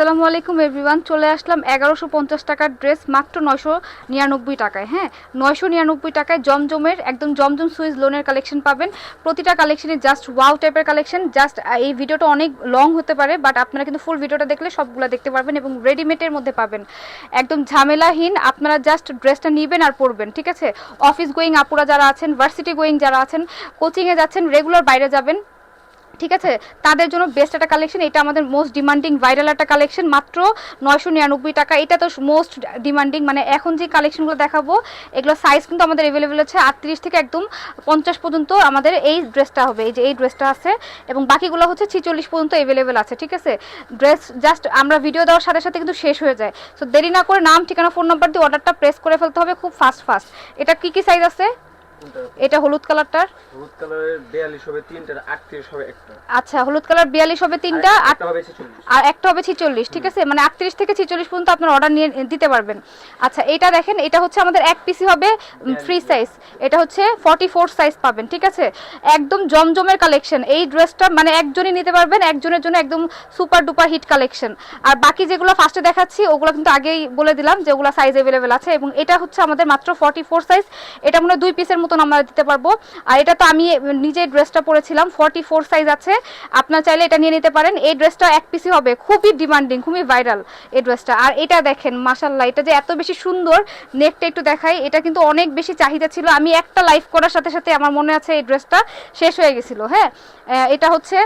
আসসালামু আলাইকুম এভরিওয়ান চলে আসলাম এগারোশো পঞ্চাশ টাকার ড্রেস মাত্র নয়শো নিরানব্বই টাকায় হ্যাঁ? নয়শো নিরানব্বই টাকায় জমজমের, একদম জমজম সুইজ লোনের কালেকশন পাবেন। প্রতিটা কালেকশনে জাস্ট ওয়াও টাইপের কালেকশন জাস্ট এই ভিডিওটা অনেক লং হতে পারে বাট আপনারা কিন্তু ফুল ভিডিওটা দেখলে সবগুলো দেখতে পারবেন এবং রেডিমেডের মধ্যে পাবেন। একদম ঝামেলাহীন, আপনারা জাস্ট ড্রেসটা নেবেন আর পরবেন, ঠিক আছে? অফিস গোয়িং আপুরা যারা আছেন ভার্সিটি গোয়িং যারা আছেন কোচিংয়ে যাচ্ছেন রেগুলার বাইরে যাবেন। ঠিক আছে? তাদের জন্য বেস্ট একটা কালেকশন এটা আমাদের মোস্ট ডিমান্ডিং ভাইরাল একটা কালেকশন মাত্র নয়শো নিরানব্বই টাকা। এটা তো মোস্ট ডিমান্ডিং মানে এখন যে কালেকশনগুলো দেখাবো এগুলো সাইজ কিন্তু আমাদের অ্যাভেলেবেল আছে আটত্রিশ থেকে একদম পঞ্চাশ পর্যন্ত আমাদের এই ড্রেসটা হবে, এই যে এই ড্রেসটা আছে। এবং বাকিগুলো হচ্ছে ছিচল্লিশ পর্যন্ত অ্যাভেলেবেল আছে, ঠিক আছে? ড্রেস জাস্ট আমরা ভিডিও দেওয়ার সাথে সাথে কিন্তু শেষ হয়ে যায়। সো দেরি না করে নাম, ঠিকানা ফোন নাম্বার দিয়ে অর্ডারটা প্রেস করে ফেলতে হবে খুব ফাস্ট ফাস্ট এটা কি কি সাইজ আছে? এটা হলুদ কালারটার? হলুদ কালারের বিয়াল্লিশ হবে তিনটা আটত্রিশ হবে একটা। আচ্ছা হলুদ কালার বিয়াল্লিশ হবে তিনটা আর একটা হবে ছেচল্লিশ। আর একটা হবে ছিচল্লিশ ঠিক আছে? মানে আটত্রিশ থেকে ছিচল্লিশ পর্যন্ত আপনার অর্ডার নিয়ে দিতে পারবেন। আচ্ছা এটা দেখেন এটা হচ্ছে আমাদের এক পিসি হবে ফ্রি সাইজ এটা হচ্ছে ফর্টি ফোর সাইজ পাবেন ঠিক আছে? একদম জমজমের কালেকশন এই ড্রেসটা মানে একজনই নিতে পারবেন একজনের জন্য একদম সুপার ডুপার হিট কালেকশন আর বাকি যেগুলো ফার্স্টে দেখাচ্ছি ওগুলো কিন্তু আগেই বলে দিলাম যে ওগুলো সাইজ অ্যাভেলেবেল আছে। এবং এটা হচ্ছে আমাদের মাত্র ফর্টি ফোর সাইজ এটা মনে হয় দুই পিসের মতন আমরা দিতে পারব। আর এটা তো আমি নিজে ড্রেসটা পরেছিলাম ফর্টি ফোর সাইজ আছে। আপনার চাইলে এটা নিয়ে নিতে পারেন। এই ড্রেসটা এক পিসি হবে। খুবই ডিমান্ডিং খুবই ভাইরাল এই ড্রেসটা আর এটা দেখেন মাসাল্লাহ এটা যে এত বেশি সুন্দর নেকটা একটু দেখাই, এটা কিন্তু অনেক বেশি চাহিদা ছিল। আমি একটা লাইভ করার সাথে সাথে আমার মনে আছে এই ড্রেসটা শেষ হয়ে গেছিল হ্যাঁ? এটা হচ্ছে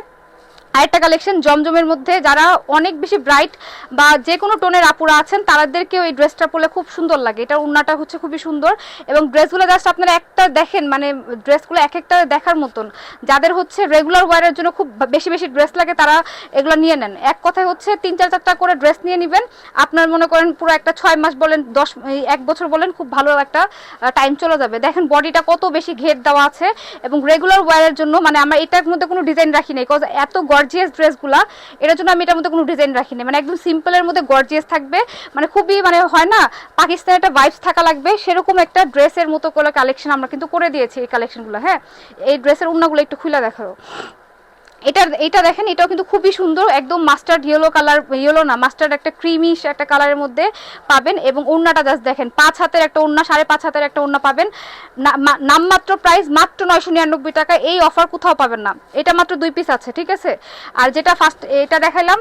আরেকটা কালেকশন জমজমের মধ্যে, যারা অনেক বেশি ব্রাইট বা যে কোনো টোনের আপুরা আছেন, তাদেরকেও এই ড্রেসটা পরলে খুব সুন্দর লাগে। এটার উন্নাটা হচ্ছে খুবই সুন্দর এবং ড্রেসগুলো জাস্ট আপনারা একটা দেখেন মানে ড্রেসগুলো এক একটা দেখার মতন। যাদের হচ্ছে রেগুলার ওয়ারের জন্য খুব বেশি বেশি ড্রেস লাগে, তারা এগুলো নিয়ে নেন। এক কথায় হচ্ছে তিন চার চারটা করে ড্রেস নিয়ে নেবেন। আপনার মনে করেন পুরো একটা ছয় মাস বলেন, দশ এক বছর বলেন, খুব ভালো একটা টাইম চলে যাবে। দেখেন বডিটা কত বেশি ঘের দেওয়া আছে এবং রেগুলার ওয়ারের জন্য মানে আমরা এটার মধ্যে কোনো ডিজাইন রাখি নাই কজ এত গর্জিয়াস ড্রেসগুলা এটার জন্য আমি এটার মধ্যে কোনো ডিজাইন রাখিনি। মানে একদম সিম্পলের মধ্যে গর্জিয়াস থাকবে। মানে খুবই মানে হয় না, পাকিস্তানের একটা ভাইবস থাকা লাগবে। সেরকম একটা ড্রেসের মতো করে কালেকশন আমরা কিন্তু করে দিয়েছি এই কালেকশনগুলো হ্যাঁ? এই ড্রেসের উন্নাগুলো একটু খুলে দেখাও। এটা এটা দেখেন, এটাও কিন্তু খুবই সুন্দর, একদম মাস্টার্ড ইয়েলো কালার ইয়েলো না মাস্টার্ড একটা ক্রিমিশ একটা কালারের মধ্যে পাবেন এবং ওড়নাটা জাস্ট দেখেন, পাঁচ হাতের একটা ওড়না, সাড়ে পাঁচ হাতের একটা ওড়না পাবেন। নামমাত্র প্রাইস মাত্র নয়শো নিরানব্বই টাকা, এই অফার কোথাও পাবেন না। এটা মাত্র দুই পিস আছে, ঠিক আছে? আর যেটা ফার্স্ট এটা দেখাইলাম,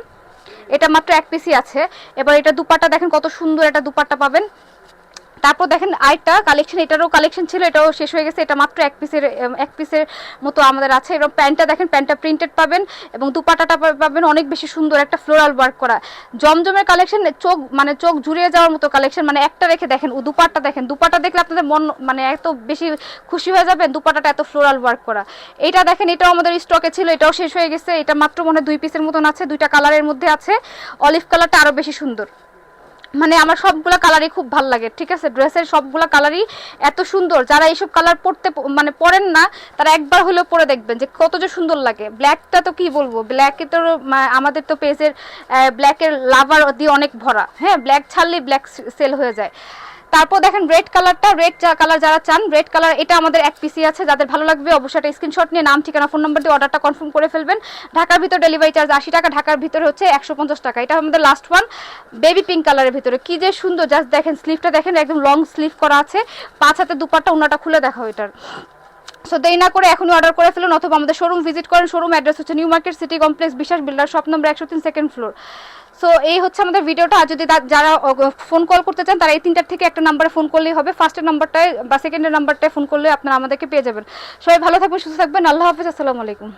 এটা মাত্র এক পিসই আছে। এবার এটা দুপাট্টা দেখেন কত সুন্দর একটা দুপাট্টা পাবেন। তারপর দেখেন আরেকটা কালেকশন এটারও কালেকশন ছিল, এটাও শেষ হয়ে গেছে, এটা মাত্র এক পিসের এক পিসের মতো আমাদের আছে। এবং প্যান্টটা দেখেন, প্যান্টটা প্রিন্টেড পাবেন এবং দুপাটাটা পাবেন অনেক বেশি সুন্দর একটা ফ্লোরাল ওয়ার্ক করা। জমজমের কালেকশন চোখ মানে চোখ জুড়িয়ে যাওয়ার মতো কালেকশন মানে একটা রেখে দেখেন, ও দুপাট্টা দেখেন দুপাটা দেখলে আপনাদের মন মানে এত বেশি খুশি হয়ে যাবেন দুপাটাটা এত ফ্লোরাল ওয়ার্ক করা। এটা দেখেন, এটাও আমাদের স্টকে ছিল, এটাও শেষ হয়ে গেছে, এটা মাত্র মনে হয় দুই পিসের মতন আছে, দুইটা কালারের মধ্যে আছে। অলিভ কালারটা আরও বেশি সুন্দর। মানে আমার সবগুলো কালারই খুব ভালো লাগে, ঠিক আছে? ড্রেসের সবগুলো কালারই এত সুন্দর। যারা এইসব কালার পরতে মানে পরেন না, তারা একবার হলেও পরে দেখবেন যে কত যে সুন্দর লাগে। ব্ল্যাকটা তো কি বলব? ব্ল্যাকে তো আমাদের তো পেজের ব্ল্যাকের লাভার দিয়ে অনেক ভরা। হ্যাঁ? ব্ল্যাক ছাড়লেই ব্ল্যাক সেল হয়ে যায়। তারপর দেখেন রেড কালারটা রেড কালার যারা চান রেড কালার এটা আমাদের এক পিসি আছে, যাদের ভালো লাগবে অবশ্যই একটা স্ক্রিনশট নিয়ে নাম, ঠিকানা ফোন নাম্বার দিয়ে অর্ডারটা কনফার্ম করে ফেলবেন। ঢাকার ভিতর ডেলিভারি চার্জ আশি টাকা, ঢাকার ভিতরে হচ্ছে একশো পঞ্চাশ টাকা। এটা আমাদের লাস্ট ওয়ান বেবি পিঙ্ক কালারের ভিতরে। কি যে সুন্দর জাস্ট দেখেন স্লিভটা দেখেন, একদম লং স্লিভ করা আছে। পাঁচ হাতে দুপাট্টা ওনাটা খুলে দেখা এটার। সো দেরি না করে এখনই অর্ডার করে ফেলুন অথবা আমাদের শোরুম ভিজিট করেন। শোরুম অ্যাড্রেস হচ্ছে new market city complex Biswas builder shop number একশো তিন সেকেন্ড ফ্লোর সো এই হচ্ছে আমাদের ভিডিওটা। আর যদি যারা ফোন কল করতে চান, তারা এই তিনটার থেকে একটা নাম্বারে ফোন করলেই হবে। ফার্স্টের নাম্বারটায় বা সেকেন্ডের নাম্বারটায় ফোন করলে আপনারা আমাদেরকে পেয়ে যাবেন। সবাই ভালো থাকবেন, সুস্থ থাকবেন। আল্লাহ হাফিজ, আসসালামু আলাইকুম।